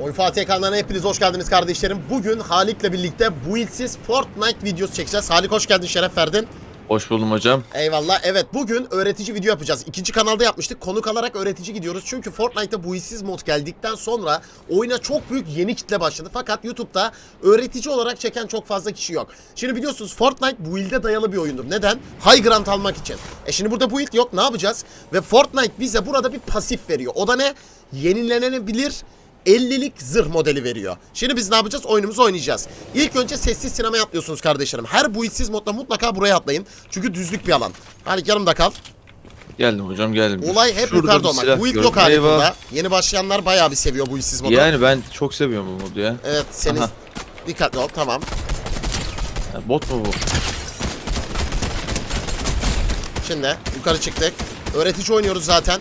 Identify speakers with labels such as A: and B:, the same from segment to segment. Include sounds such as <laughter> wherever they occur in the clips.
A: Oy Fatih kanalına hepiniz hoş geldiniz kardeşlerim. Bugün Halik'le birlikte buildsiz Fortnite videosu çekeceğiz. Halik hoş geldin, şeref verdin.
B: Hoş buldum hocam.
A: Eyvallah. Evet bugün öğretici video yapacağız. İkinci kanalda yapmıştık. Konuk alarak öğretici gidiyoruz. Çünkü Fortnite'ta buildsiz mod geldikten sonra oyuna çok büyük yeni kitle başladı. Fakat YouTube'da öğretici olarak çeken çok fazla kişi yok. Şimdi biliyorsunuz Fortnite build'e dayalı bir oyundur. Neden? High ground almak için. E şimdi burada build yok. Ne yapacağız? Ve Fortnite bize burada bir pasif veriyor. O da ne? Yenilenebilir 50'lik zırh modeli veriyor. Şimdi biz ne yapacağız? Oyunumuzu oynayacağız. İlk önce sessiz sinemaya atlıyorsunuz kardeşlerim. Her buildsiz modda mutlaka buraya atlayın. Çünkü düzlük bir alan. Hani yanımda kal.
B: Geldim hocam geldim.
A: Olay hep
B: Şurada
A: yukarıda
B: bir
A: olmak.
B: silah
A: Bu ilk
B: gördüm.
A: yok
B: Eyvah.
A: burada. Yeni başlayanlar bayağı bir seviyor bu işsiz modu.
B: Yani ben çok seviyorum bu modu ya.
A: Evet senin
B: Aha.
A: dikkatli ol tamam.
B: Ya Bot mu bu?
A: Şimdi yukarı çıktık. Öğretici oynuyoruz zaten.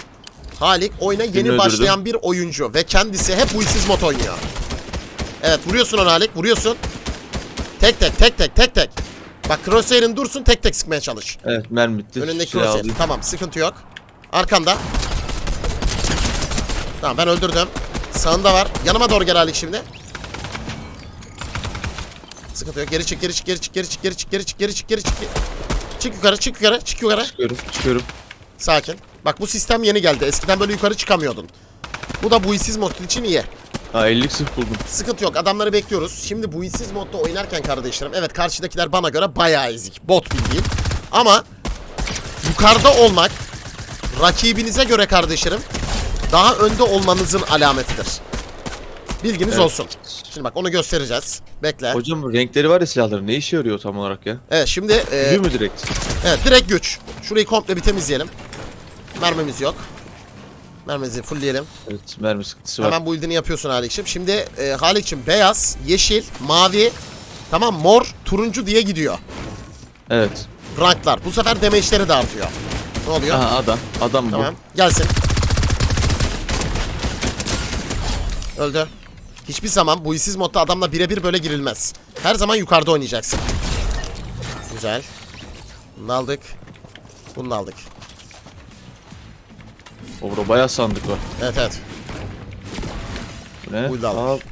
A: Halik oyuna yeni
B: öldürdüm.
A: başlayan bir oyuncu ve kendisi hep bu işsiz mod oynuyor. Evet vuruyorsun onu Halik vuruyorsun. Tek tek tek tek tek tek. Bak crosshair'in dursun tek tek sıkmaya çalış.
B: Evet mermi bitti.
A: Önündeki
B: Silah
A: crosshair.
B: aldım.
A: Tamam sıkıntı yok. Arkanda. Tamam ben öldürdüm. Sağında var. Yanıma doğru gel Halik şimdi. Sıkıntı yok. Geri çık, geri çık, geri çık, geri çık, geri çık, geri çık, geri çık, geri çık. Çık yukarı, çık yukarı, çık yukarı.
B: Çıkıyorum çıkıyorum.
A: Sakin. Bak bu sistem yeni geldi. Eskiden böyle yukarı çıkamıyordun. Bu da bu işsiz mod için iyi.
B: Ha 50'lik sırf buldum.
A: Sıkıntı yok. Adamları bekliyoruz. Şimdi bu işsiz modda oynarken kardeşlerim. Evet karşıdakiler bana göre bayağı ezik. Bot bildiğin. Ama yukarıda olmak rakibinize göre kardeşlerim daha önde olmanızın alametidir. Bilginiz
B: Evet.
A: olsun. Şimdi bak onu göstereceğiz. Bekle.
B: Hocam renkleri var ya silahların ne işe yarıyor tam olarak ya?
A: Evet şimdi e,
B: mu direkt?
A: evet direkt güç. Şurayı komple bir temizleyelim. Mermimiz yok. Mermimizi fullleyelim.
B: Evet mermi sıkıntısı var.
A: Hemen bu ildini yapıyorsun Halik'cim. Şimdi e, Halik'cim beyaz, yeşil, mavi, tamam mor, turuncu diye gidiyor.
B: Evet.
A: Ranklar. Bu sefer damage'leri de artıyor. Ne oluyor?
B: Aha adam. Adam
A: Tamam. Gelsin. Öldü. Hiçbir zaman bu işsiz modda adamla birebir böyle girilmez. Her zaman yukarıda oynayacaksın. Güzel. Bunu aldık. Bunu aldık.
B: O burada bayağı sandık var.
A: Evet evet.
B: Bu ne?
A: Aldık.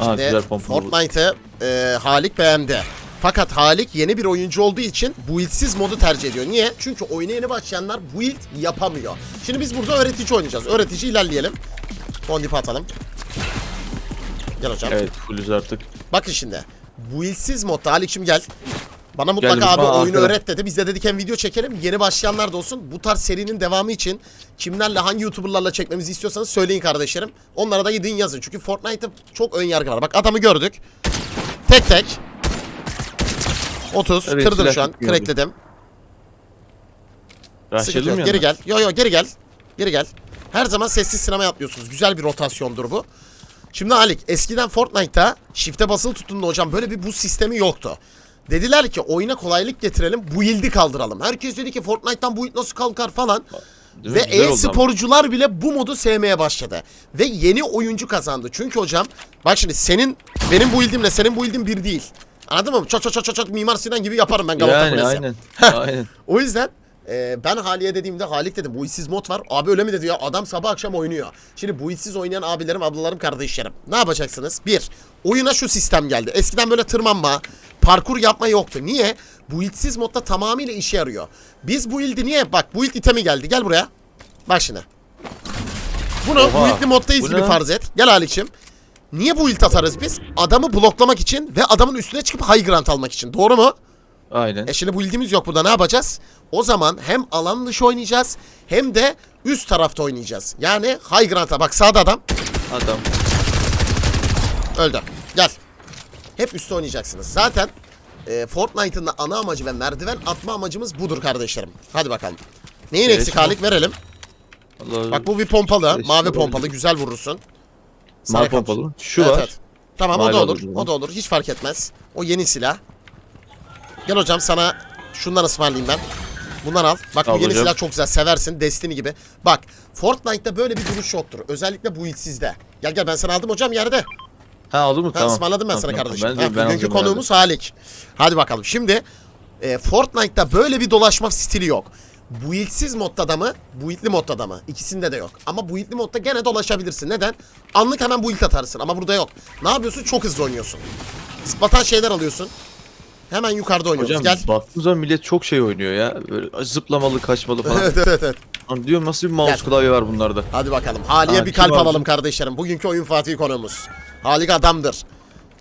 B: Aa, Aa
A: Ve
B: güzel pompa.
A: Fortnite'ı e, Halik beğendi. Fakat Halik yeni bir oyuncu olduğu için buildsiz modu tercih ediyor. Niye? Çünkü oyuna yeni başlayanlar build yapamıyor. Şimdi biz burada öğretici oynayacağız. Öğretici ilerleyelim. Fondip atalım. Gel hocam.
B: Evet fullüz artık.
A: Bakın şimdi. Buildsiz modda Halik'cim gel. Bana mutlaka
B: Geldim.
A: abi
B: Aa,
A: oyunu öğret dedi. Biz de dedik hem video çekelim. Yeni başlayanlar da olsun. Bu tarz serinin devamı için kimlerle hangi YouTuber'larla çekmemizi istiyorsanız söyleyin kardeşlerim. Onlara da gidin yazın. Çünkü Fortnite'da çok ön yargı var. Bak adamı gördük. Tek tek. 30.
B: Evet,
A: Kırdım
B: silah
A: şu an.
B: tutmuyordu.
A: Crackledim. Sıkıntı yok.
B: ya.
A: Geri gel. Yo yo geri gel. Geri gel. Her zaman sessiz sinema yapıyorsunuz. Güzel bir rotasyondur bu. Şimdi Halik eskiden Fortnite'ta shift'e basılı tutundu hocam böyle bir bu sistemi yoktu. Dediler ki oyuna kolaylık getirelim bu yıldı kaldıralım. Herkes dedi ki Fortnite'tan bu yıl nasıl kalkar falan.
B: Değil?
A: Ve e-sporcular bile bu modu sevmeye başladı. Ve yeni oyuncu kazandı. Çünkü hocam bak şimdi senin benim bu ildimle senin bu ildin bir değil. Anladın mı? Çat çat çat çat Mimar Sinan gibi yaparım ben Galata
B: Yani
A: Kulesi.
B: aynen. aynen.
A: O yüzden e, ben Hali'ye dediğimde Halik dedim bu işsiz mod var. Abi öyle mi dedi ya adam sabah akşam oynuyor. Şimdi bu işsiz oynayan abilerim, ablalarım, kardeşlerim. Ne yapacaksınız? Bir, oyuna şu sistem geldi. Eskiden böyle tırmanma, parkur yapma yoktu. Niye? Bu işsiz modda tamamıyla işe yarıyor. Biz bu ildi niye? Bak bu ild itemi geldi. Gel buraya. Bak şimdi. Bunu
B: Oha,
A: bu ildi moddayız
B: bu
A: gibi
B: ne?
A: farz et. Gel Halik'cim. Niye bu ild atarız biz? Adamı bloklamak için ve adamın üstüne çıkıp high ground almak için. Doğru mu?
B: Aynen.
A: E şimdi bu ilgimiz yok burada ne yapacağız? O zaman hem alan dışı oynayacağız hem de üst tarafta oynayacağız. Yani high ground'a bak sağda adam
B: Adam.
A: öldü. Gel. Hep üstte oynayacaksınız. Zaten e, Fortnite'ın da ana amacı ve merdiven atma amacımız budur kardeşlerim. Hadi bakalım. Neyin
B: Evet,
A: eksik halik verelim.
B: Allah
A: Bak bu bir pompalı.
B: Eşit
A: Mavi pompalı. Güzel vurursun. Sana
B: Mavi pompalı. Şu
A: Evet,
B: var.
A: evet. Tamam o
B: Mavi
A: da olur.
B: olur.
A: O da olur. Hiç fark etmez. O yeni silah. Gel hocam sana şundan ısmarlayayım ben. Bundan al. Bak bu yeni silah çok güzel. Seversin. Destiny gibi. Bak Fortnite'da böyle bir duruş yoktur. Özellikle bu ilksizde. Gel gel ben sana aldım hocam yerde.
B: Ha aldın mı?
A: Ha,
B: tamam.
A: ısmarladım ben
B: Tamam,
A: sana
B: tamam.
A: kardeşim.
B: Ben,
A: Ha,
B: ben
A: bugünkü konuğumuz Halik. Hadi bakalım. Şimdi e, Fortnite'da böyle bir dolaşma stili yok. Build'siz modda da mı? Build'li modda da mı? İkisinde de yok. Ama build'li modda gene dolaşabilirsin. Neden? Anlık hemen build atarsın ama burada yok. Ne yapıyorsun? Çok hızlı oynuyorsun. Zıplatan şeyler alıyorsun. Hemen yukarıda oynuyoruz.
B: Hocam
A: Gel.
B: baktığın zaman millet çok şey oynuyor ya. Böyle zıplamalı kaçmalı falan. <laughs>
A: evet evet evet.
B: Lan diyorum nasıl bir mouse
A: Gel.
B: klavye var bunlarda.
A: Hadi bakalım. Hali'ye
B: Ha,
A: bir
B: kim
A: kalp
B: var
A: alalım kardeşlerim. Bugünkü oyun Fatih konumuz. Halik adamdır.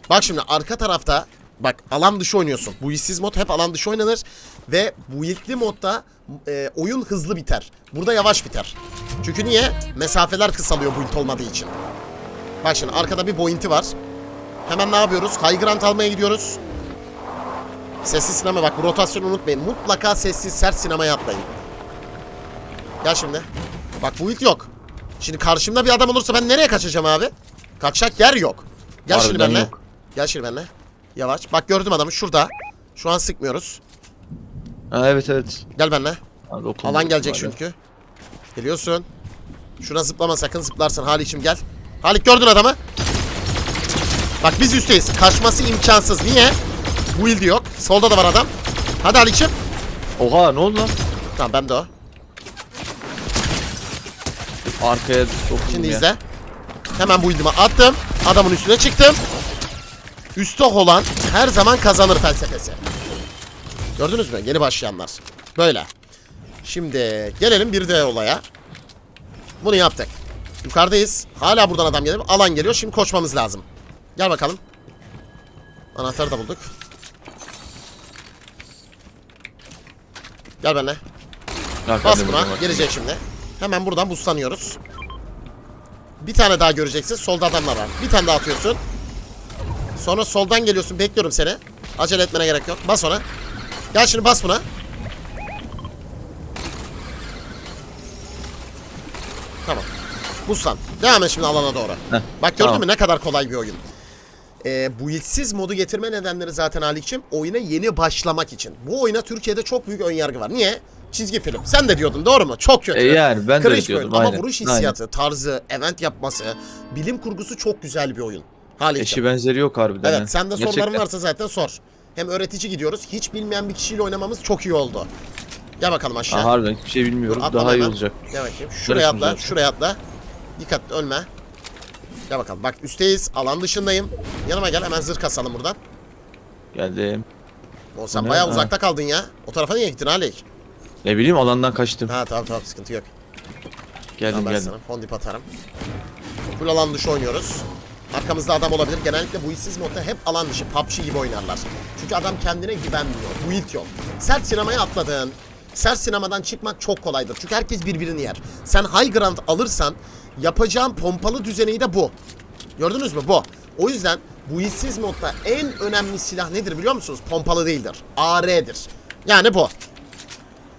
A: Bak şimdi arka tarafta bak alan dışı oynuyorsun. Bu işsiz mod hep alan dışı oynanır. Ve bu ilkli modda e, oyun hızlı biter. Burada yavaş biter. Çünkü niye? Mesafeler kısalıyor bu ilk olmadığı için. Bak şimdi arkada bir bointi var. Hemen ne yapıyoruz? High ground almaya gidiyoruz. Sessiz sinema bak bu rotasyonu unutmayın. Mutlaka sessiz sert sinemaya atlayın. Gel şimdi. Bak bu ilk yok. Şimdi karşımda bir adam olursa ben nereye kaçacağım abi? Kaçacak yer yok. Gel şimdi
B: Harbiden
A: benimle.
B: yok.
A: Gel şimdi benimle. Yavaş. Bak gördüm adamı şurada. Şu an sıkmıyoruz.
B: Ha evet evet.
A: Gel benimle.
B: Dokundu
A: Alan gelecek
B: hala.
A: çünkü. Geliyorsun. Şuna zıplama sakın zıplarsın Halik'im gel. Halik gördün adamı. Bak biz üstteyiz. Kaçması imkansız. Niye? Bu ildi yok. Solda da var adam. Hadi Halik'im.
B: Oha ne oldu lan?
A: Tamam ben de o.
B: Arkaya sokundum
A: Şimdi
B: ya.
A: izle. Hemen bu ildimi attım. Adamın üstüne çıktım. Üste olan her zaman kazanır felsefesi. Gördünüz mü? Yeni başlayanlar. Böyle. Şimdi gelelim bir de olaya. Bunu yaptık. Yukarıdayız. Hala buradan adam geliyor. Alan geliyor. Şimdi koşmamız lazım. Gel bakalım. Anahtarı da bulduk. Gel benimle. Bas buna. Gelecek şimdi. Hemen buradan buslanıyoruz. Bir tane daha göreceksin. Solda adamlar var. Bir tane daha atıyorsun. Sonra soldan geliyorsun. Bekliyorum seni. Acele etmene gerek yok. Bas ona. Gel şimdi bas buna. Tamam. Buslan. Devam et şimdi alana doğru.
B: Heh,
A: Bak gördün
B: tamam.
A: mü ne kadar kolay bir oyun. Ee, bu ilksiz modu getirme nedenleri zaten Halik'cim oyuna yeni başlamak için. Bu oyuna Türkiye'de çok büyük önyargı var. Niye? Çizgi film. Sen de diyordun doğru mu? Çok kötü.
B: E yani ben de
A: bir oyun.
B: diyordum.
A: Ama
B: aynen.
A: vuruş
B: Aynen.
A: hissiyatı, tarzı, event yapması, bilim kurgusu çok güzel bir oyun. Halik'cim.
B: Eşi benzeri yok harbiden.
A: Evet sende soruların
B: Gerçekten.
A: varsa zaten sor. Hem öğretici gidiyoruz. Hiç bilmeyen bir kişiyle oynamamız çok iyi oldu. Gel bakalım aşağı.
B: Ha, harbiden hiçbir şey bilmiyorum.
A: Atla
B: Daha iyi
A: hemen.
B: olacak.
A: Gel bakayım. Şuraya atla, şuraya atla. Dikkat ölme. Gel bakalım. Bak üstteyiz. Alan dışındayım. Yanıma gel hemen zırh kasalım buradan.
B: Geldim.
A: O sen
B: ne?
A: bayağı
B: Ha.
A: uzakta kaldın ya. O tarafa niye gittin Alik?
B: Ne bileyim alandan kaçtım.
A: Ha tamam tamam sıkıntı yok.
B: Geldim
A: Tamam ben
B: geldim.
A: sana fondip atarım. Full alan dışı oynuyoruz. Arkamızda adam olabilir. Genellikle bu işsiz modda hep alan dışı. PUBG gibi oynarlar. Çünkü adam kendine güvenmiyor. Build yok. Sert sinemaya atladın. Sert sinemadan çıkmak çok kolaydır. Çünkü herkes birbirini yer. Sen high ground alırsan yapacağın pompalı düzeneği de bu. Gördünüz mü? Bu. O yüzden bu işsiz modda en önemli silah nedir biliyor musunuz? Pompalı değildir. AR'dir. Yani bu.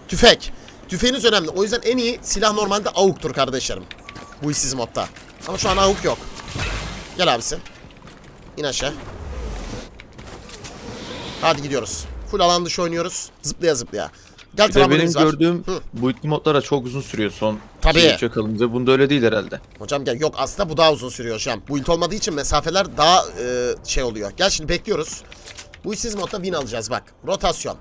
A: Tüfek. Tüfeğiniz önemli. O yüzden en iyi silah normalde AUK'tur kardeşlerim. Bu işsiz modda. Ama şu an AUK yok. Gel abisi. İn aşağı. Hadi gidiyoruz. Full alan dışı oynuyoruz. Zıplaya zıplaya. Gel
B: Bir de benim
A: var.
B: gördüğüm
A: Hı.
B: bu itli modlara çok uzun sürüyor son
A: Tabii.
B: 2-3'e kalınca. Bunda öyle değil herhalde.
A: Hocam gel yok aslında bu daha uzun sürüyor hocam. Bu ilk olmadığı için mesafeler daha e, şey oluyor. Gel şimdi bekliyoruz. Bu işsiz modda win alacağız bak. Rotasyon.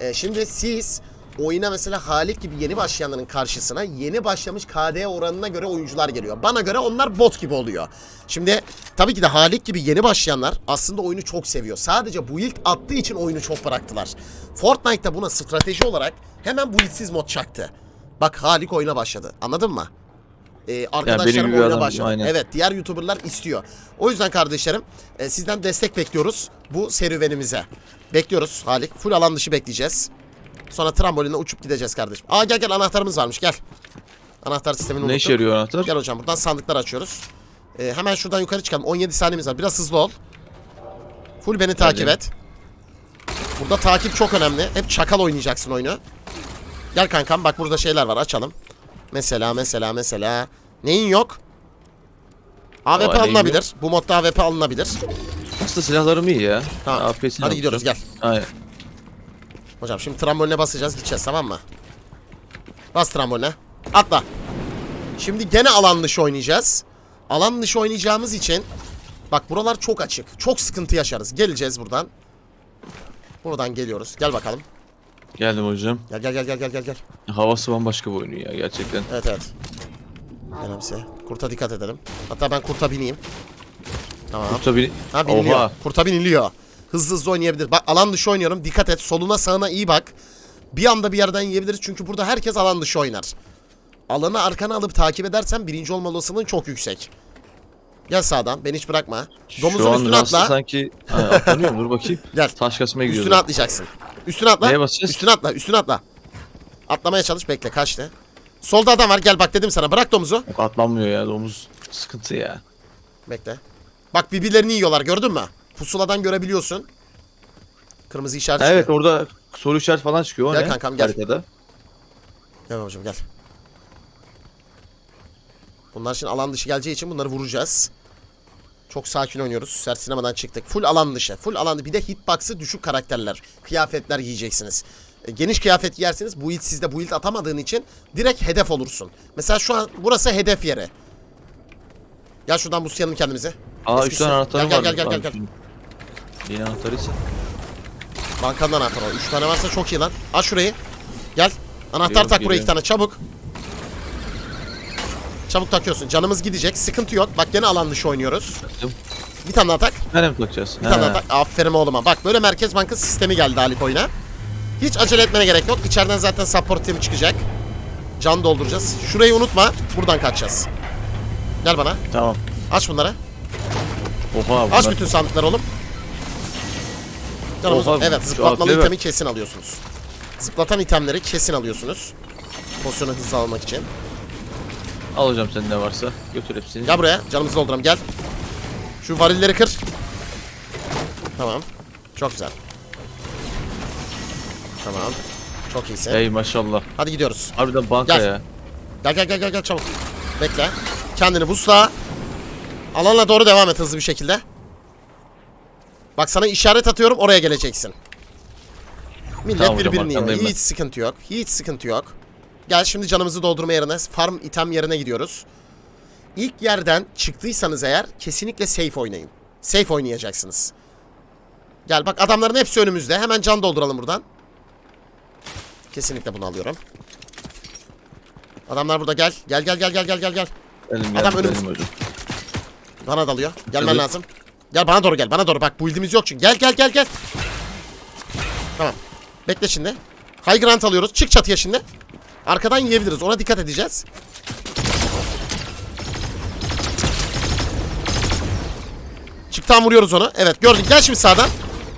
A: E, şimdi siz oyuna mesela Halit gibi yeni başlayanların karşısına yeni başlamış KD oranına göre oyuncular geliyor. Bana göre onlar bot gibi oluyor. Şimdi tabii ki de Halit gibi yeni başlayanlar aslında oyunu çok seviyor. Sadece bu ilk attığı için oyunu çok bıraktılar. Fortnite'da buna strateji olarak hemen bu ilksiz mod çaktı. Bak Halik oyuna başladı. Anladın mı? Ee, arkadaşlarım oyuna
B: adam,
A: başladı.
B: aynen.
A: Evet diğer YouTuber'lar istiyor. O yüzden kardeşlerim e, sizden destek bekliyoruz bu serüvenimize. Bekliyoruz Halik. Full alan dışı bekleyeceğiz. Sonra trambolinle uçup gideceğiz kardeşim. Aa gel gel anahtarımız varmış gel. Anahtar sistemini
B: Ne
A: unuttuk.
B: işe yarıyor anahtar?
A: Gel hocam buradan sandıklar açıyoruz. Ee, hemen şuradan yukarı çıkalım. 17 saniyemiz var. Biraz hızlı ol. Full beni takip et. Burada takip çok önemli. Hep çakal oynayacaksın oyunu. Gel kankam bak burada şeyler var açalım. Mesela mesela mesela. Neyin yok? AWP
B: Aa,
A: alınabilir. Bu modda AWP alınabilir.
B: Aslında silahlarım iyi ya.
A: Tamam. Hadi gidiyoruz gel.
B: Aynen.
A: Hocam şimdi tramboline basacağız gideceğiz tamam mı? Bas tramboline. Atla. Şimdi gene alan dışı oynayacağız. Alan dışı oynayacağımız için bak buralar çok açık. Çok sıkıntı yaşarız. Geleceğiz buradan. Buradan geliyoruz. Gel bakalım.
B: Geldim hocam.
A: Gel gel gel gel gel gel gel.
B: Havası bambaşka bir oyunu ya gerçekten.
A: Evet evet. Önemse. Kurta dikkat edelim. Hatta ben kurta bineyim. Tamam.
B: Tabii.
A: Ha biniliyor.
B: Oha.
A: Kurta biniliyor. Hızlı hızlı oynayabilir. Bak alan dışı oynuyorum. Dikkat et. Soluna sağına iyi bak. Bir anda bir yerden yiyebiliriz. Çünkü burada herkes alan dışı oynar. Alanı arkana alıp takip edersen birinci olma olasılığın çok yüksek. Gel sağdan. Beni hiç bırakma. Domuzun
B: Şu
A: üstüne atla.
B: sanki ha? Dur bakayım. <laughs>
A: Gel.
B: Taş kasmaya gidiyordu.
A: Üstüne atlayacaksın. Üstüne atla.
B: Neye basacağız?
A: Üstüne atla. Üstüne atla. Atlamaya çalış. Bekle. Kaçtı. Solda adam var. Gel bak dedim sana. Bırak domuzu.
B: Yok, atlanmıyor ya domuz. Sıkıntı ya.
A: Bekle. Bak birbirlerini yiyorlar. Gördün mü? Pusuladan görebiliyorsun. Kırmızı işaret
B: Evet
A: çıkıyor.
B: orada soru işaret falan çıkıyor. O
A: Gel
B: ne?
A: kankam, gel.
B: Haritada.
A: Gel babacığım gel. Bunlar şimdi alan dışı geleceği için bunları vuracağız. Çok sakin oynuyoruz. Sert sinemadan çıktık. Full alan dışı. Full alan Bir de hitbox'ı düşük karakterler. Kıyafetler giyeceksiniz. E, geniş kıyafet giyerseniz build sizde build atamadığın için direkt hedef olursun. Mesela şu an burası hedef yeri. Gel şuradan buslayalım kendimizi.
B: Aa 3
A: Eskisi.
B: tane anahtarı
A: Gel,
B: var.
A: gel, gel, gel, gel.
B: Yeni anahtarıysa.
A: Bankanın anahtarı o. 3 tane varsa çok iyi lan. Aç şurayı. Gel. Anahtar
B: Geliyorum,
A: tak buraya iki
B: geliyorum.
A: tane çabuk. Çabuk takıyorsun. Canımız gidecek. Sıkıntı yok. Bak gene alan dışı oynuyoruz.
B: Taktım.
A: Bir tane daha tak.
B: Nereye mi takacağız?
A: Bir tane daha tak. Aferin oğluma. Bak böyle Merkez Bankası sistemi geldi Alip oyuna. Hiç acele etmene gerek yok. İçeriden zaten support team çıkacak. Can dolduracağız. Şurayı unutma. Buradan kaçacağız. Gel bana.
B: Tamam.
A: Aç bunları.
B: Oha bunlar.
A: Aç bütün sandıkları oğlum. Canımız,
B: Oha,
A: evet zıplatmalı
B: arkaya bak.
A: itemi kesin alıyorsunuz. Zıplatan itemleri kesin alıyorsunuz. Pozisyonu hızlı almak için.
B: Alacağım senin ne varsa. Götür hepsini.
A: Gel buraya canımızı dolduralım gel. Şu varilleri kır. Tamam. Çok güzel. Tamam. Çok iyisin.
B: Ey maşallah.
A: Hadi gidiyoruz.
B: Harbiden banka
A: Gel.
B: ya.
A: Gel gel gel gel gel çabuk. Bekle. Kendini busla. Alanla doğru devam et hızlı bir şekilde. Bak sana işaret atıyorum oraya geleceksin. Millet
B: Tamam
A: birbirini yiyor. Hiç sıkıntı yok. Hiç sıkıntı yok. Gel şimdi canımızı doldurma yerine farm item yerine gidiyoruz. İlk yerden çıktıysanız eğer kesinlikle safe oynayın. Safe oynayacaksınız. Gel bak adamların hepsi önümüzde. Hemen can dolduralım buradan. Kesinlikle bunu alıyorum. Adamlar burada gel. Gel gel gel gel gel gel gel. Adam
B: geldi,
A: önümüz-
B: elim hocam.
A: Bana dalıyor. Gelmen
B: Tabii.
A: lazım. Gel bana doğru gel. Bana doğru. Bak build'imiz yok çünkü. Gel gel gel gel. Tamam. Bekle şimdi. High ground alıyoruz. Çık çatıya şimdi. Arkadan yiyebiliriz. Ona dikkat edeceğiz. Çıktan vuruyoruz onu. Evet gördün. Gel şimdi sağdan.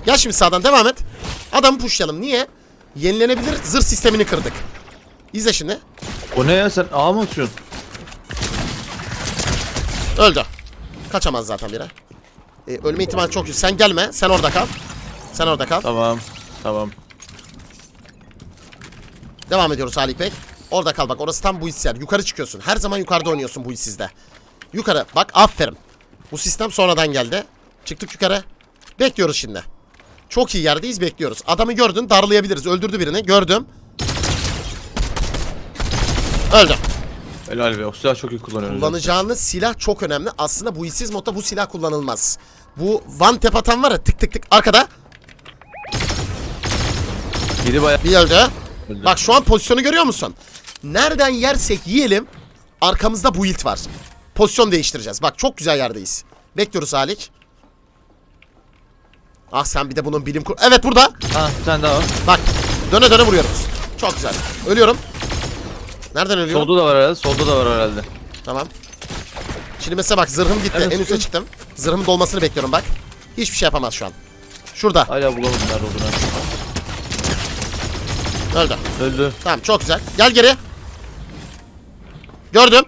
A: Gel şimdi sağdan. Devam et. Adamı pushlayalım. Niye? Yenilenebilir zırh sistemini kırdık. İzle şimdi.
B: O ne ya sen A mı atıyorsun?
A: Öldü. Kaçamaz zaten biri. Ee, ölme ihtimali çok yüksek. Sen gelme. Sen orada kal. Sen orada kal.
B: Tamam. Tamam.
A: Devam ediyoruz Haluk Bey. Orada kal bak. Orası tam bu hisler. Yukarı çıkıyorsun. Her zaman yukarıda oynuyorsun bu hissizde. Yukarı. Bak aferin. Bu sistem sonradan geldi. Çıktık yukarı. Bekliyoruz şimdi. Çok iyi yerdeyiz bekliyoruz. Adamı gördün darlayabiliriz. Öldürdü birini. Gördüm. Öldü.
B: Helal be. O silahı çok iyi kullanıyorsun.
A: Kullanacağınız silah çok önemli. Aslında bu hissiz modda bu silah kullanılmaz. Bu one tap atan var ya tık tık tık arkada.
B: Biri bayağı
A: Bir öldü.
B: öldü.
A: Bak şu an pozisyonu görüyor musun? Nereden yersek yiyelim. Arkamızda build var. Pozisyon değiştireceğiz. Bak çok güzel yerdeyiz. Bekliyoruz Halik. Ah sen bir de bunun bilim kur... Evet burada.
B: Ha bir tane daha var.
A: Bak döne döne vuruyoruz. Çok güzel. Ölüyorum. Nereden ölüyorum?
B: Solda da var herhalde. Solda da var herhalde.
A: Tamam. Şimdi mesela bak zırhım gitti.
B: Evet,
A: en üste çıktım. Zırhımın dolmasını bekliyorum bak. Hiçbir şey yapamaz şu an. Şurada.
B: Hala bulamadım nerede olduğunu.
A: Öldü.
B: Öldü.
A: Tamam çok güzel. Gel geri. Gördüm.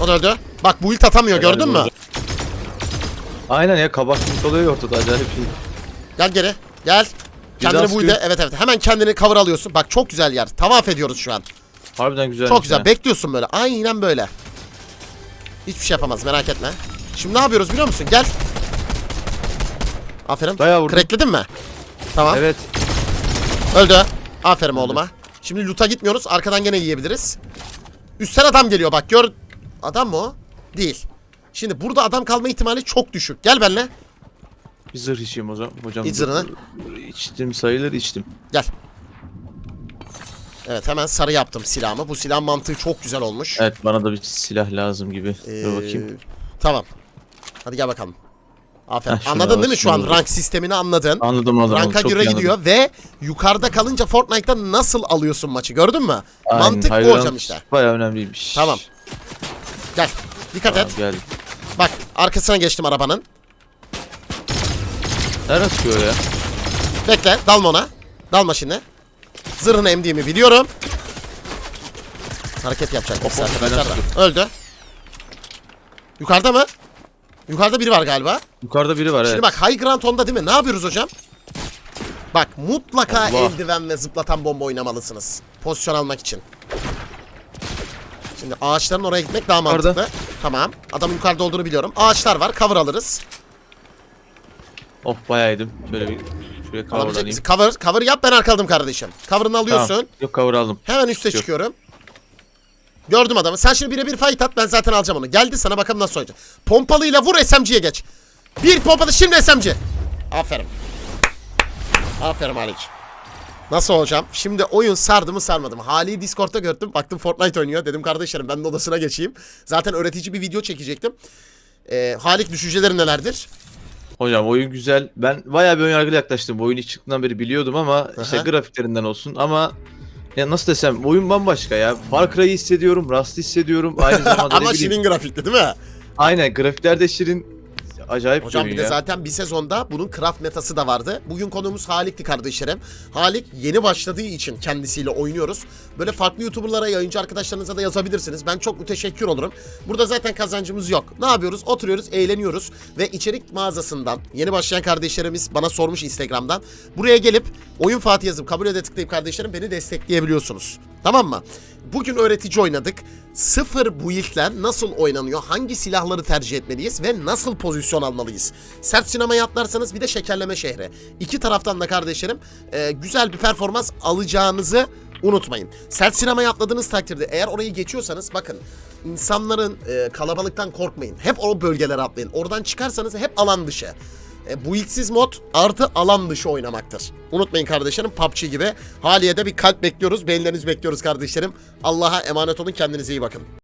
A: O da öldü. Bak bu ult atamıyor
B: Helal
A: gördün mü?
B: Aynen ya kabaklık oluyor ortada acayip şey.
A: Gel geri. Gel. Kendini bu
B: sıkıyor.
A: Evet evet. Hemen kendini cover alıyorsun. Bak çok güzel yer. Tavaf ediyoruz şu an.
B: Harbiden güzel.
A: Çok güzel. Bekliyorsun böyle. Aynen böyle. Hiçbir şey yapamaz merak etme. Şimdi ne yapıyoruz biliyor musun? Gel. Aferin.
B: Vurdum.
A: Crackledin mi? Tamam.
B: Evet.
A: Öldü. Aferin oğluma. Şimdi loot'a gitmiyoruz. Arkadan gene yiyebiliriz. Üstten adam geliyor bak gör. Adam mı o? Değil. Şimdi burada adam kalma ihtimali çok düşük. Gel benimle.
B: Bir zırh içeyim o zaman. Hocam
A: İç zırhını.
B: içtim sayılır içtim.
A: Gel. Evet hemen sarı yaptım silahımı. Bu silah mantığı çok güzel olmuş.
B: Evet bana da bir silah lazım gibi.
A: Ee,
B: Dur bakayım.
A: Tamam. Hadi gel bakalım. Aferin.
B: Heh,
A: anladın değil mi şu an rank sistemini anladın.
B: Anladım anladım.
A: Ranka göre
B: anladım.
A: gidiyor ve yukarıda kalınca Fortnite'da nasıl alıyorsun maçı gördün mü?
B: Aynen,
A: Mantık bu hocam işte.
B: Bayağı önemliymiş.
A: Tamam. Gel. Dikkat
B: Tamam,
A: et.
B: geldim.
A: Bak arkasına geçtim arabanın.
B: Nereden çıkıyor ya?
A: Bekle dalma ona. Dalma şimdi. Zırhını emdiğimi biliyorum. Hareket yapacak
B: Hop, hop,
A: arkadaşlar da. Öldü. Yukarıda mı? Yukarıda biri var galiba.
B: Yukarıda biri var
A: Şimdi
B: evet.
A: bak high ground onda değil mi? Ne yapıyoruz hocam? Bak mutlaka
B: Allah.
A: eldiven ve zıplatan bomba oynamalısınız. Pozisyon almak için. Şimdi ağaçların oraya gitmek daha mantıklı. Tamam. Adamın yukarıda olduğunu biliyorum. Ağaçlar var. Cover alırız.
B: Oh bayağı yedim. Şöyle bir şuraya
A: Alabilecek
B: coverlanayım.
A: misin? Cover, cover yap ben arkaladım kardeşim. Cover'ını alıyorsun.
B: Tamam. Yok cover aldım.
A: Hemen üste
B: Yok.
A: çıkıyorum. Gördüm adamı. Sen şimdi birebir fight at ben zaten alacağım onu. Geldi sana bakalım nasıl oynayacak. Pompalıyla vur SMG'ye geç. Bir pompalı şimdi SMG. Aferin. Aferin Halik. Nasıl hocam? Şimdi oyun sardı mı sarmadı mı? Hali'yi Discord'da gördüm. Baktım Fortnite oynuyor. Dedim kardeşlerim ben de odasına geçeyim. Zaten öğretici bir video çekecektim. Ee, Halik düşüncelerin nelerdir?
B: Hocam oyun güzel. Ben bayağı bir ön yargılı yaklaştım. Bu oyun ilk çıktığından beri biliyordum ama işte
A: Aha.
B: grafiklerinden olsun ama ya nasıl desem oyun bambaşka ya. Far Cry'ı hissediyorum, Rust hissediyorum. Aynı <laughs> zamanda ne
A: Ama
B: bileyim.
A: şirin grafikli değil mi?
B: Aynen grafikler de şirin. Acayip
A: Hocam
B: bir
A: de
B: ya.
A: zaten bir sezonda bunun craft metası da vardı. Bugün konuğumuz Halik'ti kardeşlerim. Halik yeni başladığı için kendisiyle oynuyoruz. Böyle farklı YouTuber'lara, yayıncı arkadaşlarınıza da yazabilirsiniz. Ben çok müteşekkir olurum. Burada zaten kazancımız yok. Ne yapıyoruz? Oturuyoruz, eğleniyoruz. Ve içerik mağazasından yeni başlayan kardeşlerimiz bana sormuş Instagram'dan. Buraya gelip oyun Fatih yazıp kabul ede tıklayıp kardeşlerim beni destekleyebiliyorsunuz. Tamam mı? Bugün öğretici oynadık. Sıfır build'ler nasıl oynanıyor, hangi silahları tercih etmeliyiz ve nasıl pozisyon almalıyız? Sert sinemaya atlarsanız bir de şekerleme şehri. İki taraftan da kardeşlerim e, güzel bir performans alacağınızı unutmayın. Sert sinemaya atladığınız takdirde eğer orayı geçiyorsanız bakın insanların e, kalabalıktan korkmayın. Hep o bölgelere atlayın. Oradan çıkarsanız hep alan dışı. E, bu ilksiz mod artı alan dışı oynamaktır. Unutmayın kardeşlerim PUBG gibi. Haliye de bir kalp bekliyoruz. Beğenilerinizi bekliyoruz kardeşlerim. Allah'a emanet olun. Kendinize iyi bakın.